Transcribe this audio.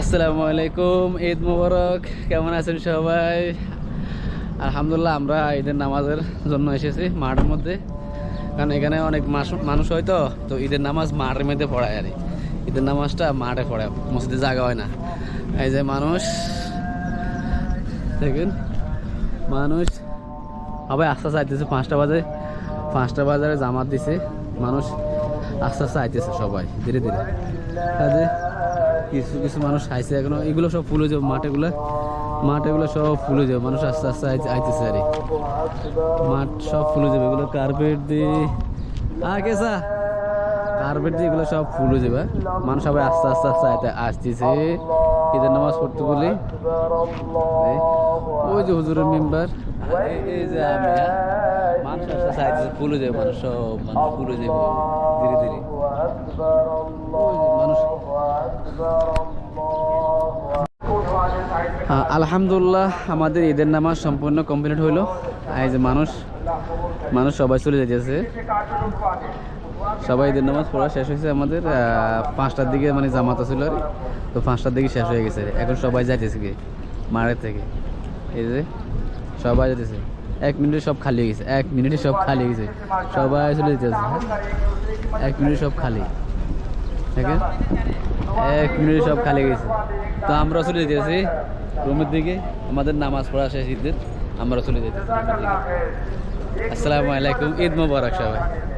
আসসালামু আলাইকুম, ঈদ মোবারক। কেমন আছেন সবাই? আলহামদুলিল্লাহ, আমরা ঈদের নামাজের জন্য এসেছি মাঠের মধ্যে। কারণ এখানে অনেক মানুষ হয় তো তো ঈদের নামাজ মাঠের মধ্যে পড়ায় আর ঈদের নামাজটা মাঠে পড়ে মসজিদে জায়গা হয় না। এই যে মানুষ, দেখেন, মানুষ। সবাই আস্তে আস্তে পাঁচটা বাজে পাঁচটা বাজারে জামাত দিছে। মানুষ আস্তে আস্তে আইতেছে সবাই, ধীরে ধীরে। কাজে কিছু কিছু মানুষ আইছে এখনও, এগুলো সব ফুলে যাবে, মাঠেগুলো মাঠেগুলো সব ফুলে যাবে, মানুষ আস্তে আস্তে আইতেছে আরে। মাঠ সব ফুলে যাবে, এগুলো কার্পেট দিয়ে। আগে সা? কার্পেট দিয়ে এগুলো সব ফুলে যাবে মানুষ সবাই আস্তে আস্তে আস্তে আইতে, আসতেছে। ঈদের নামাজ পড়তে বলি। ওই যে হুজুরের মেম্বার এই যে আমি হ্যাঁ। মানুষ আইতেছে ফুলে যাবে মানুষ, সব মানুষ ফুলে যাবে ধীরে ধীরে। আলহামদুলিল্লাহ, আমাদের ঈদের নামাজ সম্পূর্ণ কমপ্লিট হইল। এই যে মানুষ মানুষ সবাই চলে যেতেছে সবাই ঈদের নামাজ পড়া শেষ হয়েছে আমাদের। পাঁচটার দিকে মানে জামাত ছিল আর তো পাঁচটার দিকে শেষ হয়ে গেছে। এখন সবাই যাইতেছে কি মারের থেকে। এই যে সবাই যেতেছে এক মিনিটে সব খালি হয়ে গেছে। এক মিনিটে সব খালি হয়ে গেছে। সবাই চলে যেতেছে এক মিনিটে সব খালি। দেখেন? এক মিনিটে সব খালি গেছে। তো আমরা চলে যেতেছি রুমের দিকে। আমাদের নামাজ পড়া শেষ, ঈদের। আমরা চলে যেতেছি আসসালামু আলাইকুম। ঈদ মোবারক সবাই।